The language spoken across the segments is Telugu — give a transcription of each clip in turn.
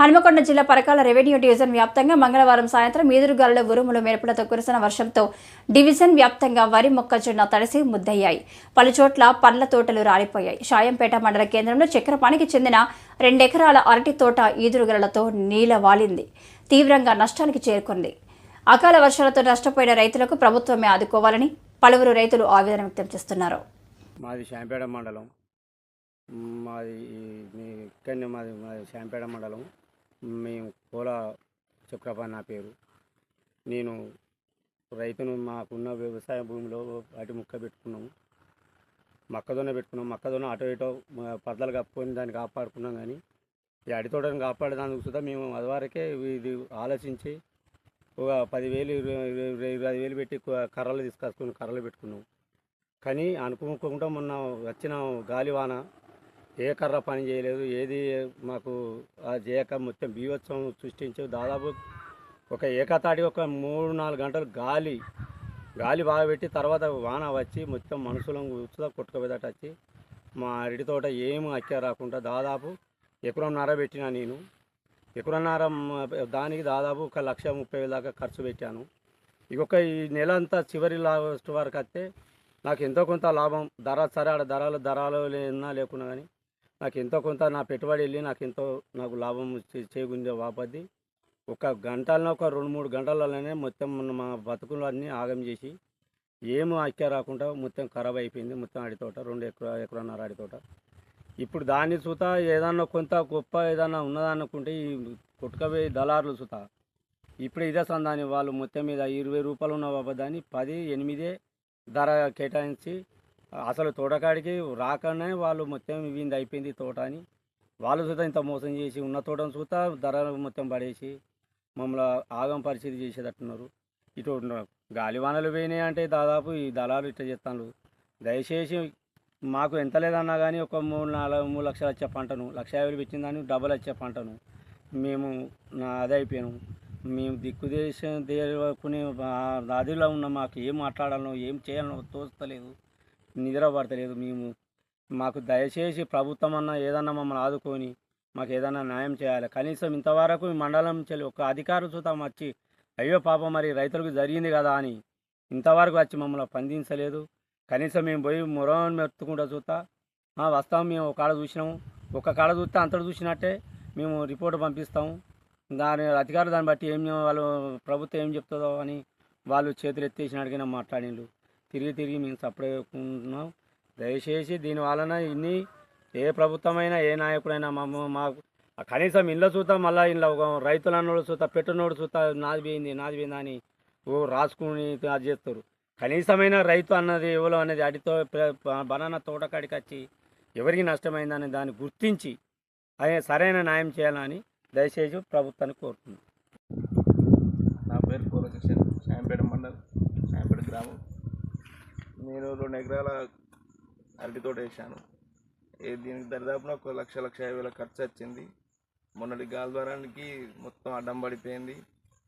హనుమకొండ జిల్లా పరకాల రెవెన్యూ డివిజన్ వ్యాప్తంగా మంగళవారం సాయంత్రం ఈదురుగాలుల ఉరుములు మెరుపులతో కురిసిన వర్షంతో డివిజన్ వ్యాప్తంగా వరి మొక్కజొన్న తడిసి ముద్దయ్యాయి. పలుచోట్ల పండ్ల తోటలు రాలిపోయాయి. షాయంపేట మండల కేంద్రంలో చక్రపానికి చెందిన రెండెకరాల అరటి తోట ఈదురుగలతో నీల వాలింది తీవ్రంగా నష్టానికి చేరుకుంది. అకాల వర్షాలతో నష్టపోయిన రైతులకు ప్రభుత్వమే ఆదుకోవాలని పలువురు రైతులు ఆవేదన వ్యక్తం చేస్తున్నారు. మాది శాంపేట మండలం. మాది మీ మాది మాది శాంపేట మండలం. మేము కోల చక్రపాణి నా పేరు. నేను రైతును మాకున్న వ్యవసాయ భూమిలో అటు ముక్క పెట్టుకున్నాము. మొక్కజొన్న పెట్టుకున్నాం మొక్కజొన్న అటో ఇటో పదలు కప్పుకొని దాన్ని కాపాడుకున్నాం కానీ ఈ అడి తోటను కాపాడడానికి కూడా మేము అదివరకే ఇది ఆలోచించి ఒక పదివేలు ఇరవై ఇరవై ఇరవై ఐదు వేలు పెట్టి కర్రలు తీసుకొచ్చుకుని కర్రలు పెట్టుకున్నాం. కానీ అనుకోకుండా మొన్న వచ్చిన గాలివాన ఏ కర్ర పని చేయలేదు. ఏది మాకు ఆ చేయక మొత్తం బీభత్సం సృష్టించి. దాదాపు ఒక ఏకతాటి ఒక మూడు నాలుగు గంటలు గాలి గాలి బాగా పెట్టి తర్వాత వాన వచ్చి మొత్తం మనుషులను ఉత్సవ కొట్టుకుపోయేటట్టు వచ్చి. మా అరటి తోట ఏమి అక్క రాకుండా దాదాపు ఎకరంన్నర పెట్టినా నేను. ఎకరన్నర దానికి దాదాపు ఒక లక్ష ముప్పై వేల దాకా ఖర్చు పెట్టాను. ఇంకొక ఈ నెల అంతా చివరి లాస్ట్ వరకు వస్తే నాకు ఎంతో కొంత లాభం. ధర సరే ఆడ ధరలు ధరలు లేనా లేకున్నా కానీ నాకు ఎంతో కొంత నా పెట్టుబడి వెళ్ళి నాకు ఎంతో నాకు లాభం చే- వాపది వాపద్ది ఒక గంటల్లో ఒక రెండు మూడు గంటలలోనే మొత్తం మా బతుకులు అన్నీ ఆగం చేసి ఏం అక్క రాకుండా మొత్తం ఖరాబ్ అయిపోయింది. మొత్తం అడితోట రెండు ఎకరా ఎకరన్నర అడితోట ఇప్పుడు దాన్ని చూత ఏదన్నా కొంత గొప్ప ఏదన్నా ఉన్నదనుకుంటే ఈ కొట్టుకపోయి దళారులు చూత. ఇప్పుడు ఇదే సందాని వాళ్ళు మొత్తం మీద ఇరవై రూపాయలు ఉన్న దాన్ని పది ఎనిమిదే ధర కేటాయించి అసలు తోటకాడికి రాకనే వాళ్ళు మొత్తం ఇవింది అయిపోయింది తోట అని. వాళ్ళు చూత ఇంత మోసం చేసి ఉన్న తోటను చూత ధర మొత్తం పడేసి మమ్మల్ని ఆగం పరిస్థితి చేసేటట్టున్నారు. ఇటు గాలి వానలు పోయినాయి అంటే దాదాపు ఈ దళాలు ఇట్లా చేస్తాను దయచేసి మాకు ఎంత లేదన్నా కానీ ఒక మూడు నాలుగు మూడు లక్షలు వచ్చే పంటను లక్ష యాభై పెట్టిన దాన్ని డబల్ వచ్చే పంటను మేము నా అదే అయిపోయాను. మేము దిక్కుదేశం దేకునే ఉన్న మాకు ఏం మాట్లాడాలనో ఏం చేయాలనో తోస్తలేదు. నిద్ర పడతలేదు. మేము మాకు దయచేసి ప్రభుత్వం అన్న ఏదన్నా మమ్మల్ని ఆదుకొని మాకు ఏదైనా న్యాయం చేయాలి. కనీసం ఇంతవరకు మండలం నుంచి ఒక అధికారులు చూద్దాం వచ్చి అయ్యో పాపం మరి రైతులకు జరిగింది కదా అని ఇంతవరకు వచ్చి మమ్మల్ని స్పందించలేదు కనీసం మేము పోయి మొరం మెత్తుకుంటా చూస్తా వస్తాం మేము ఒక కాడ చూసినాము. ఒక కాడ చూస్తే అంతటి చూసినట్టే మేము రిపోర్ట్ పంపిస్తాము. దాని అధికారులు దాన్ని బట్టి ఏం వాళ్ళు ప్రభుత్వం ఏం చెప్తుందో అని వాళ్ళు చేతులు ఎత్తేసినట్టుగానే మాట్లాడిండు తిరిగి తిరిగి మేము సపరేటున్నాం దయచేసి దీని వలన ఇన్ని ఏ ప్రభుత్వమైనా ఏ నాయకుడైనా మా మాకు కనీసం ఇళ్ళ చూతా మళ్ళీ ఇళ్ళ ఒక రైతులు అన్నోడు చూస్తా పెట్టునోడు చూస్తా నాది పోయింది నాది పోయింది అని ఓ రాసుకుని అది చేస్తారు. కనీసమైన రైతు అన్నది ఎవరో అనేది అడితో బనానా తోటకాడికి వచ్చి ఎవరికి నష్టమైందని దాన్ని గుర్తించి అదే సరైన న్యాయం చేయాలని దయచేసి ప్రభుత్వాన్ని కోరుతున్నాను నా పేరు పూలకృష్ణ శాంపేట మండలం శాంపేట గ్రామం. నేను రెండు ఎకరాల అరటి తోట వేసాను దీనికి దరిదాపున ఒక లక్ష లక్ష యాభై వేల ఖర్చు వచ్చింది. మొన్నటి గాలి ద్వారానికి మొత్తం అడ్డం పడిపోయింది.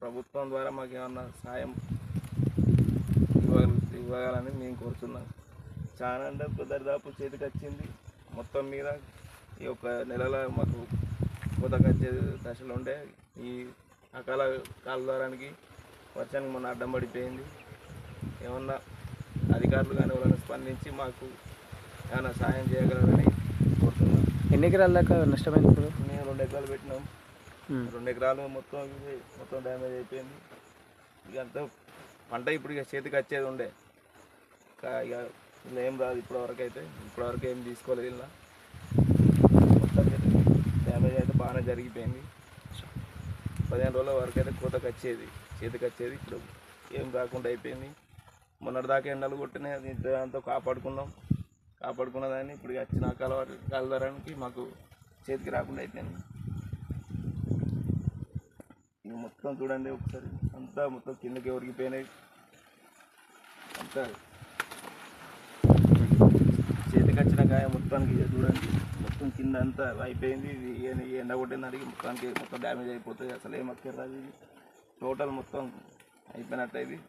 ప్రభుత్వం ద్వారా మాకు ఏమన్నా సాయం ఇవ్వగల ఇవ్వగలని మేము కోరుతున్నాం. చాలా అంటే ఒక దరిదాపు చేతికి వచ్చింది. మొత్తం మీద ఈ యొక్క నెలల మాకు కోతకు వచ్చే దశలో ఉండే ఈ అకాల కాల ద్వారానికి వర్షానికి మొన్న అడ్డం పడిపోయింది. ఏమన్నా అధికారులు కానీ ఎవరైనా స్పందించి మాకు ఏమైనా సాయం చేయగలరని కోరుతున్నాం. ఎన్ని ఎకరాల దాకా నష్టమైంది ఇప్పుడు? మేము రెండు ఎకరాలు పెట్టినాం. రెండు ఎకరాలు మొత్తం మొత్తం డ్యామేజ్ అయిపోయింది. ఇక అంతా పంట ఇప్పుడు ఇక చేతికి వచ్చేది ఉండే. ఇక ఇలా ఏం రాదు ఇప్పటి వరకు అయితే. ఇప్పటి వరకు ఏం తీసుకోలేదు ఇలా మొత్తం డ్యామేజ్ అయితే బాగానే జరిగిపోయింది. పదిహేను రోజుల వరకు అయితే కోతకు వచ్చేది చేతికి వచ్చేది. ఇప్పుడు ఏం రాకుండా అయిపోయింది. మొన్నటిదాకా ఎండలు కొట్టినాయి. అది దాంతో కాపాడుకున్నాం. కాపాడుకున్న దాన్ని ఇప్పుడు వచ్చిన కాల కలదరానికి మాకు చేతికి రాకుండా అయిపోయింది. ఇక మొత్తం చూడండి ఒకసారి. అంతా మొత్తం కిందకి ఒరిగిపోయినాయి అంతా చేతికి వచ్చిన కాయ మొత్తానికి చూడండి. మొత్తం కింద అంతా అయిపోయింది. ఇది ఏ- ఎండ కొట్టిన దానికి మొత్తానికి మొత్తం డ్యామేజ్ అయిపోతుంది. అసలు ఏం అక్కర్రాదు ఇది టోటల్ మొత్తం అయిపోయినట్టు ఇది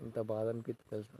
ఎంత బాధ అనిపిస్తుంది తెలుసా